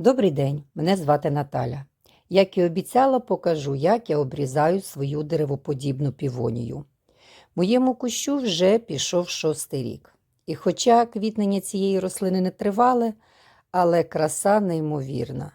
Добрий день, мене звати Наталя. Як і обіцяла, покажу, як я обрізаю свою деревоподібну півонію. Моєму кущу вже пішов шостий рік. І хоча квітнення цієї рослини не тривале, але краса неймовірна.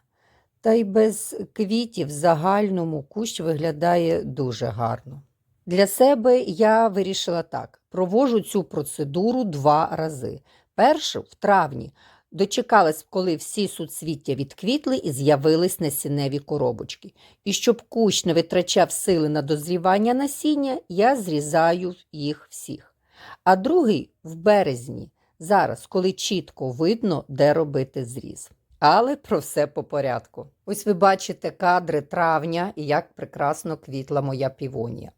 Та й без квітів загальному кущ виглядає дуже гарно. Для себе я вирішила так: провожу цю процедуру два рази. Першу в травні, Дочекалась, коли всі суцвіття відквітли і з'явились насінневі коробочки. І щоб кущ не витрачав сили на дозрівання насіння, я зрізаю їх всіх. А другий в березні, зараз, коли чітко видно, де робити зріз. Але про все по порядку. Ось ви бачите кадри травня і як прекрасно квітла моя півонія.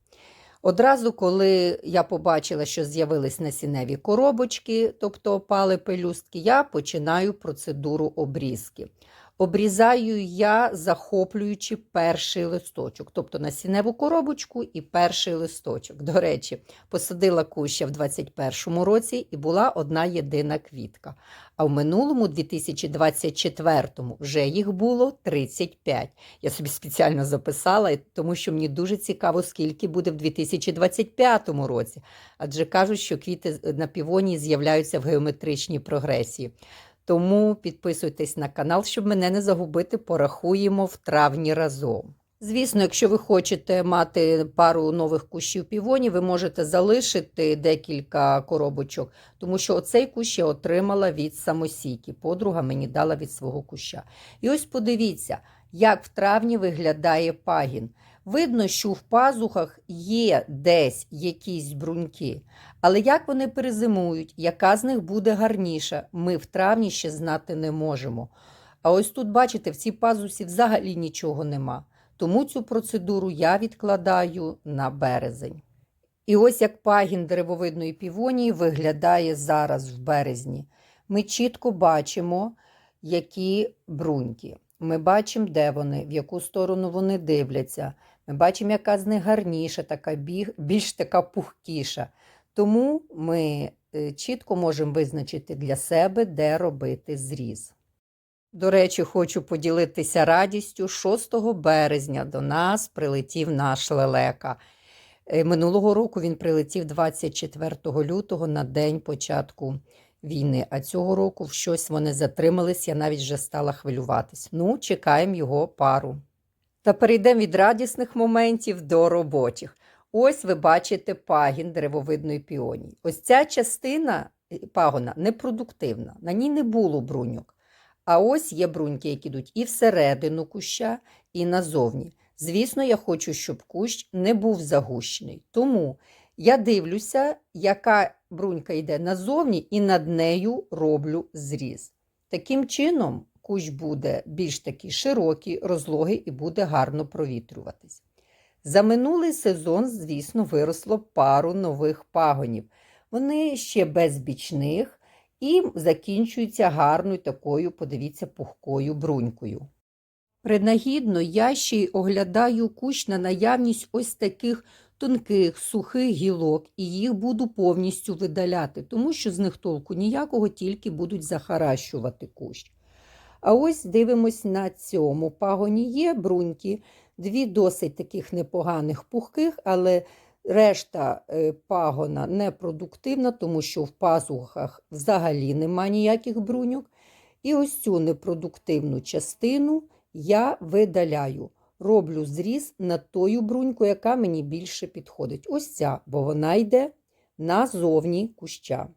Одразу, коли я побачила, що з'явились насінневі коробочки, тобто опали пелюстки, я починаю процедуру обрізки. Обрізаю я, захоплюючи перший листочок, тобто насінневу коробочку і перший листочок. До речі, посадила куща в 21-му році і була одна єдина квітка. А в минулому, 2024-му, вже їх було 35. Я собі спеціально записала, тому що мені дуже цікаво, скільки буде в 2025 році. Адже кажуть, що квіти на півоні з'являються в геометричній прогресії. Тому підписуйтесь на канал, щоб мене не загубити, порахуємо в травні разом. Звісно, якщо ви хочете мати пару нових кущів півоні, ви можете залишити декілька коробочок, тому що оцей кущ я отримала від самосійки. Подруга мені дала від свого куща. І ось подивіться, як в травні виглядає пагін. Видно, що в пазухах є десь якісь бруньки, але як вони перезимують, яка з них буде гарніша, ми в травні ще знати не можемо. А ось тут, бачите, в цій пазусі взагалі нічого нема. Тому цю процедуру я відкладаю на березень. І ось як пагін деревовидної півонії виглядає зараз в березні. Ми чітко бачимо, які бруньки. Ми бачимо, де вони, в яку сторону вони дивляться. Ми бачимо, яка з них гарніша, така більш така пухкіша. Тому ми е, чітко можемо визначити для себе, де робити зріз. До речі, хочу поділитися радістю. 6 березня до нас прилетів наш лелека. Е, минулого року він прилетів 24 лютого на день початку війни. А цього року в щось вони затримались, я навіть вже стала хвилюватись. Ну, чекаємо його пару. Та перейдемо від радісних моментів до робочих. Ось ви бачите пагін деревовидної піонії. Ось ця частина е, пагона непродуктивна, на ній не було бруньок. А ось є бруньки, які йдуть і всередину куща, і назовні. Звісно, я хочу, щоб кущ не був загущений. Тому я дивлюся, яка брунька йде назовні, і над нею роблю зріз. Таким чином, кущ буде більш такий широкий, розлогий і буде гарно провітрюватись. За минулий сезон, звісно, виросло пару нових пагонів. Вони ще без бічних і закінчуються гарною такою, подивіться, пухкою брунькою. Принагідно, я ще й оглядаю кущ на наявність ось таких тонких, сухих гілок, і їх буду повністю видаляти, тому що з них толку ніякого, тільки будуть захаращувати кущ. А ось дивимось на цьому пагоні є бруньки, дві досить таких непоганих пухких, але решта е, пагона непродуктивна, тому що в пазухах взагалі нема ніяких бруньок. І ось цю непродуктивну частину я видаляю. Роблю зріз на тою бруньку, яка мені більше підходить. Ось ця, бо вона йде назовні куща.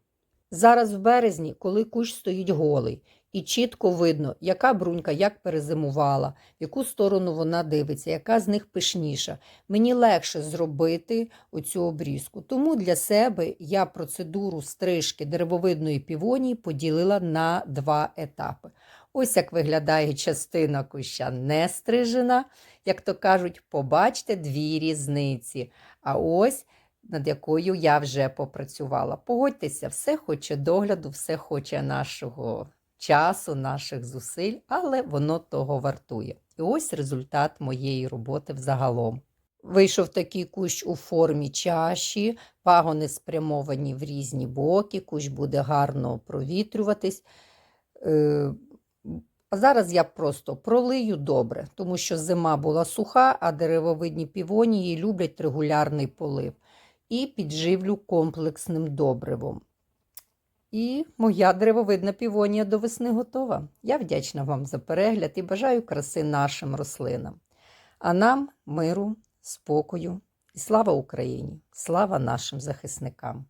Зараз в березні, коли кущ стоїть голий, і чітко видно, яка брунька як перезимувала, в яку сторону вона дивиться, яка з них пишніша. Мені легше зробити оцю обрізку. Тому для себе я процедуру стрижки деревовидної півонії поділила на два етапи. Ось як виглядає частина куща не стрижена, як то кажуть, побачте дві різниці. А ось над якою я вже попрацювала. Погодьтеся, все хоче догляду, все хоче нашого часу, наших зусиль, але воно того вартує. І ось результат моєї роботи взагалом. Вийшов такий кущ у формі чаші, пагони спрямовані в різні боки, кущ буде гарно провітрюватись. Е, зараз я просто пролию добре, тому що зима була суха, а деревовидні півонії люблять регулярний полив. І підживлю комплексним добривом. І моя деревовидна півонія до весни готова. Я вдячна вам за перегляд і бажаю краси нашим рослинам. А нам миру, спокою і слава Україні! Слава нашим захисникам!